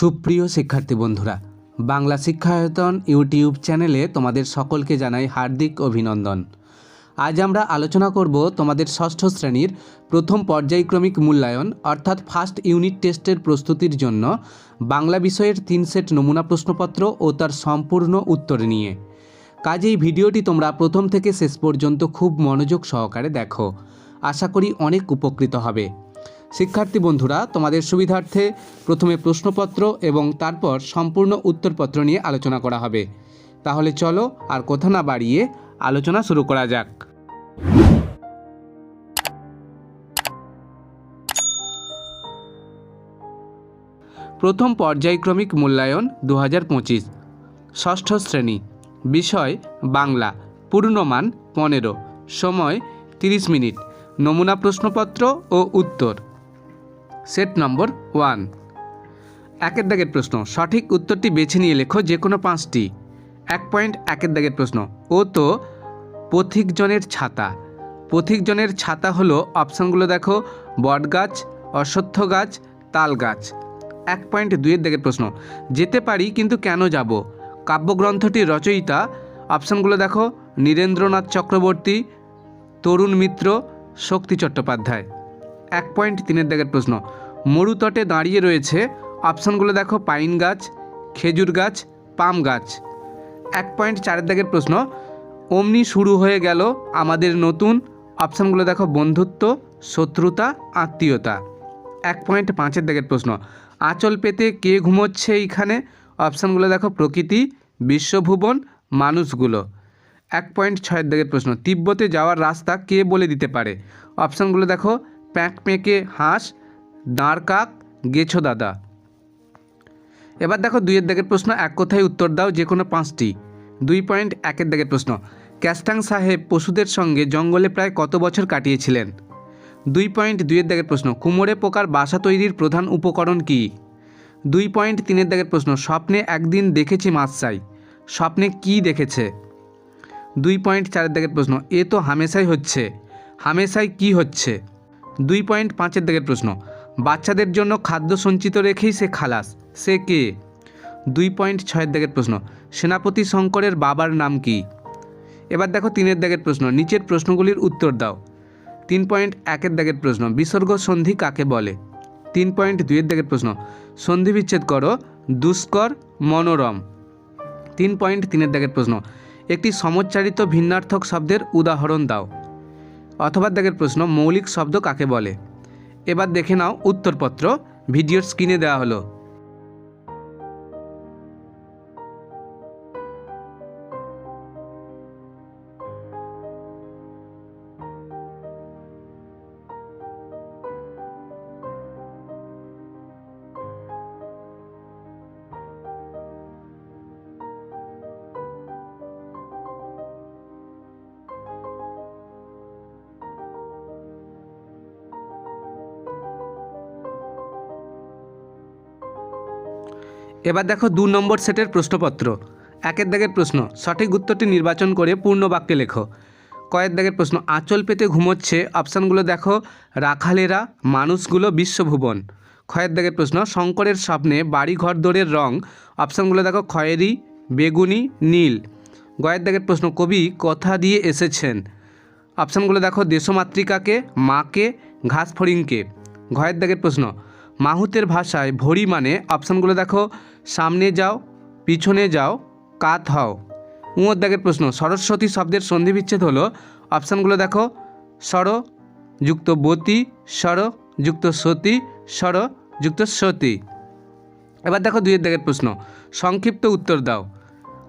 সুপ্রিয় শিক্ষার্থী বন্ধুরা, বাংলা শিক্ষায়তন ইউটিউব চ্যানেলে তোমাদের সকলকে জানাই হার্দিক অভিনন্দন। আজ আমরা আলোচনা করব তোমাদের ষষ্ঠ শ্রেণির প্রথম পর্যায়ক্রমিক মূল্যায়ন, অর্থাৎ ফার্স্ট ইউনিট টেস্টের প্রস্তুতির জন্য বাংলা বিষয়ের তিন সেট নমুনা প্রশ্নপত্র ও তার সম্পূর্ণ উত্তর নিয়ে। কাজেই ভিডিওটি তোমরা প্রথম থেকে শেষ পর্যন্ত খুব মনোযোগ সহকারে দেখো। আশা করি অনেক উপকৃত হবে। শিক্ষার্থী বন্ধুরা, তোমাদের সুবিধার্থে প্রথমে প্রশ্নপত্র এবং তারপর সম্পূর্ণ উত্তরপত্র নিয়ে আলোচনা করা হবে। তাহলে চলো আর কথা না বাড়িয়ে আলোচনা শুরু করা যাক। প্রথম পর্যায়ক্রমিক মূল্যায়ন দু হাজার পঁচিশ। ষষ্ঠ শ্রেণি। বিষয় বাংলা। পূর্ণমান পনেরো। সময় তিরিশ মিনিট। নমুনা প্রশ্নপত্র ও উত্তর। Set number one. একের দাগের প্রশ্ন, সঠিক উত্তরটি বেছে নিয়ে লেখো যে কোনো পাঁচটি। এক পয়েন্ট, একের দাগের প্রশ্ন। ও তো পথিকজনের ছাতা। পথিকজনের ছাতা হলো অপশানগুলো দেখো বটগাছ অশ্বত্থ গাছ, তাল গাছ। এক পয়েন্ট, দুইয়ের দাগের প্রশ্ন। যেতে পারি, কিন্তু কেন যাব? কাব্যগ্রন্থটির রচয়িতা। অপশানগুলো দেখো, নীরেন্দ্রনাথ চক্রবর্তী, তরুণ মিত্র, শক্তি চট্টোপাধ্যায়। এক পয়েন্ট তিনের দাগের প্রশ্ন। মরুতটে দাঁড়িয়ে রয়েছে, অপশানগুলো দেখো, পাইন গাছ, খেজুর গাছ, পাম গাছ। এক পয়েন্ট চারের দাগের প্রশ্ন, অমনি শুরু হয়ে গেল আমাদের নতুন, অপশানগুলো দেখো, বন্ধুত্ব, শত্রুতা, আত্মীয়তা। এক পয়েন্ট পাঁচের দাগের প্রশ্ন, আঁচল পেতে কে ঘুমোচ্ছে এইখানে? অপশানগুলো দেখো, প্রকৃতি, বিশ্বভুবন, মানুষগুলো। এক পয়েন্ট ছয়ের দাগের প্রশ্ন, তিব্বতে যাওয়ার রাস্তা কে বলে দিতে পারে? অপশানগুলো দেখো প্যাঁক পেঁকে হাঁস, দাঁড় কাক, গেছো দাদা। এবার দেখো দুইয়ের দাগের প্রশ্ন, এক কথায় উত্তর দাও যে কোনো পাঁচটি। দুই পয়েন্ট, একের দাগের প্রশ্ন। ক্যাস্টাং সাহেব পশুদের সঙ্গে জঙ্গলে প্রায় কত বছর কাটিয়েছিলেন? দুই পয়েন্ট, দুইয়ের দাগের প্রশ্ন, কুমোরে পোকার বাসা তৈরির প্রধান উপকরণ কী? দুই পয়েন্ট, তিনের দাগের প্রশ্ন, স্বপ্নে একদিন দেখেছি মাছসাই স্বপ্নে কি দেখেছে? দুই পয়েন্ট, চারের দাগের প্রশ্ন, এ তো হামেশাই হচ্ছে। হামেশাই কি হচ্ছে? দুই পয়েন্ট পাঁচের দিকের প্রশ্ন। বাচ্চাদের জন্য খাদ্য সঞ্চিত রেখেই সে খালাস। সে কে? দুই পয়েন্ট ছয়ের দিকের প্রশ্ন। সেনাপতি শঙ্করের বাবার নাম কি? এবার দেখো তিনের দাগের প্রশ্ন। নিচের প্রশ্নগুলির উত্তর দাও। তিন পয়েন্ট একের দাগের প্রশ্ন। বিসর্গ সন্ধি কাকে বলে? তিন পয়েন্ট দুইয়ের দাগের প্রশ্ন। সন্ধি বিচ্ছেদ করো। দুষ্কর, মনোরম। তিন পয়েন্ট তিনের দাগের প্রশ্ন। একটি সমচ্চারিত ভিন্নার্থক শব্দের উদাহরণ দাও। অথবা দাগের প্রশ্ন মৌলিক শব্দ কাকে বলে? এবার দেখে নাও উত্তরপত্র, ভিডিওর স্ক্রিনে দেওয়া হলো। এবার দেখো দু নম্বর সেটের প্রশ্নপত্র। একের দাগের প্রশ্ন, সঠিক উত্তরটি নির্বাচন করে পূর্ণ বাক্যে লেখো। কয়ের দাগের প্রশ্ন, আঁচল পেতে ঘুমোচ্ছে, অপশানগুলো দেখো, রাখালেরা, মানুষগুলো বিশ্বভুবন। ক্ষয়ের দাগের প্রশ্ন, শঙ্করের স্বপ্নে বাড়ি ঘর দৌড়ের রং, অপশানগুলো দেখো, খয়েরি, বেগুনি, নীল। গয়ের দাগের প্রশ্ন, কবি কথা দিয়ে এসেছেন। অপশানগুলো দেখো, দেশমাতৃকাকে, মাকে, ঘাস ফড়িংকে। ঘয়ের দাগের প্রশ্ন, মাহুতের ভাষায় ভরি মানে অপশানগুলো দেখো সামনে যাও, পিছনে যাও, কাত হও। দাগের প্রশ্ন, সরস্বতী শব্দের সন্ধি বিচ্ছেদ হলো। অপশানগুলো দেখো, স্বর যুক্ত বতী স্বর যুক্ত সতী স্বর যুক্ত সতী এবার দেখো দুইয়ের দাগের প্রশ্ন, সংক্ষিপ্ত উত্তর দাও।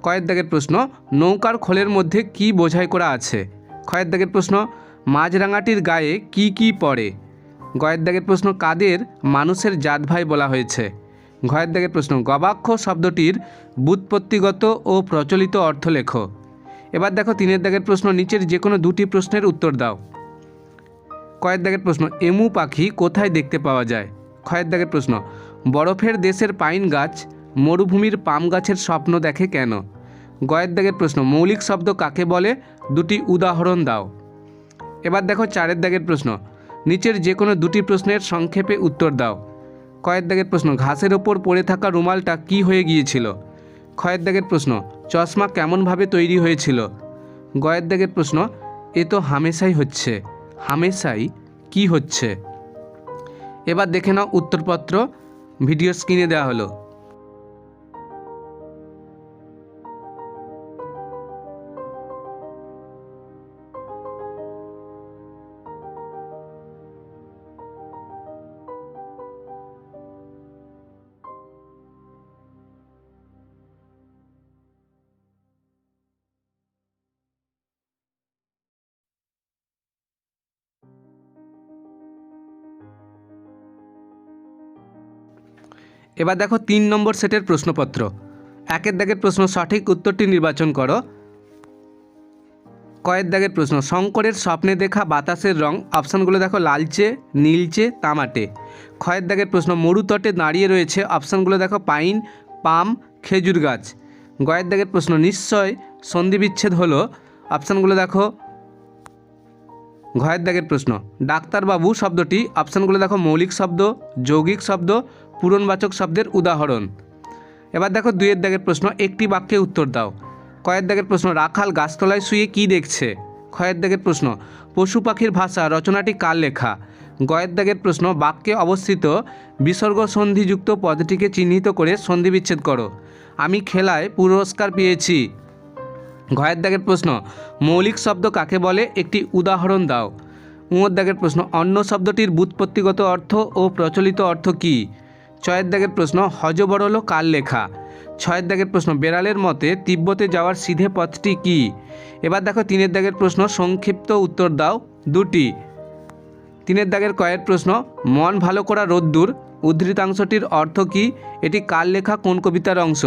কয়ের দাগের প্রশ্ন, নৌকার খোলের মধ্যে কি বোঝাই করা আছে? ক্ষয়ের দাগের প্রশ্ন, মাঝরাঙাটির গায়ে কি কি পড়ে? গয়ের দাগের প্রশ্ন, কাদের, মানুষের জাত ভাই বলা হয়েছে? ঘয়ের দাগের প্রশ্ন, গবাক্ষ শব্দটির বুৎপত্তিগত ও প্রচলিত অর্থ লেখো। এবার দেখো তিনের দাগের প্রশ্ন, নিচের যে কোনো দুটি প্রশ্নের উত্তর দাও। কয়ের দাগের প্রশ্ন, এমু পাখি কোথায় দেখতে পাওয়া যায়? ক্ষয়ের দাগের প্রশ্ন, বরফের দেশের পাইন গাছ মরুভূমির পাম গাছের স্বপ্ন দেখে কেন? গয়ের দাগের প্রশ্ন, মৌলিক শব্দ কাকে বলে? দুটি উদাহরণ দাও। এবার দেখো চারের দাগের প্রশ্ন, নিচের যে কোনো দুটি প্রশ্নের সংক্ষেপে উত্তর দাও। কয়ের দাগের প্রশ্ন, ঘাসের ওপর পড়ে থাকা রুমালটা কি হয়ে গিয়েছিল? ক্ষয়ের দাগের প্রশ্ন, চশমা কেমনভাবে তৈরি হয়েছিল? গয়ের দাগের প্রশ্ন, এ তো হামেশাই হচ্ছে। হামেশাই কি হচ্ছে? এবার দেখে নাও উত্তরপত্র, ভিডিও স্ক্রিনে দেওয়া হলো। এবার দেখো তিন নম্বর সেটের প্রশ্নপত্র। একের দাগের প্রশ্ন সঠিক, উত্তরটি নির্বাচন করো। কয়ের দাগের প্রশ্ন, শঙ্করের স্বপ্নে দেখা বাতাসের রং, অপশানগুলো দেখো লালচে, নীলচে, তামাটে। ক্ষয়ের দাগের প্রশ্ন মরুতটে দাঁড়িয়ে রয়েছে, অপশানগুলো দেখো পাইন, পাম, খেজুর গাছ। গয়ের দাগের প্রশ্ন, নিশ্চয়, সন্ধিবিচ্ছেদ হলো, অপশানগুলো দেখো ঘয়ের দাগের প্রশ্ন, ডাক্তারবাবু শব্দটি, অপশানগুলো দেখো মৌলিক শব্দ, যৌগিক শব্দ পূরণবাচক শব্দের উদাহরণ। এবার দেখো দুইয়ের দাগের প্রশ্ন, একটি বাক্যে উত্তর দাও। কয়ের দাগের প্রশ্ন, রাখাল গাছতলায় শুয়ে কি দেখছে? ক্ষয়ের দাগের প্রশ্ন, পশু পাখির ভাষা, রচনাটি কার লেখা? গয়ের দাগের প্রশ্ন, বাক্যে অবস্থিত, বিসর্গ সন্ধিযুক্ত পদটিকে চিহ্নিত করে সন্ধিবিচ্ছেদ করো। আমি খেলায় পুরস্কার পেয়েছি। ঘয়ের দাগের প্রশ্ন, মৌলিক শব্দ কাকে বলে? একটি উদাহরণ দাও। উঁয়োর দাগের প্রশ্ন, অন্য শব্দটির বুৎপত্তিগত অর্থ ও প্রচলিত অর্থ কী? ছয়ের দাগের প্রশ্ন হজবরল কার লেখা? ছয়ের দাগের প্রশ্ন, বেড়ালের মতে তিব্বতে যাওয়ার সিধে পথটি কী? এবার দেখো তিনের দাগের প্রশ্ন, সংক্ষিপ্ত উত্তর দাও দুটি। তিনের দাগের কয়ের প্রশ্ন, মন ভালো করা রোদ্দুর, উদ্ধৃতাংশটির অর্থ কী? এটি কার লেখা, কোন কবিতার অংশ?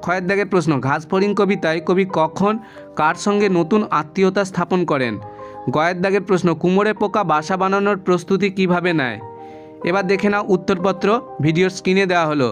ক্ষয়ের দাগের প্রশ্ন, ঘাসফড়িং কবিতায় কবি কখন, কার সঙ্গে নতুন আত্মীয়তা স্থাপন করেন? গয়ের দাগের প্রশ্ন, কুমোরে পোকা বাসা বানানোর প্রস্তুতি কীভাবে নেয়? এবার দেখে নাও উত্তরপত্র ভিডিওর স্ক্রিনে দেওয়া হলো।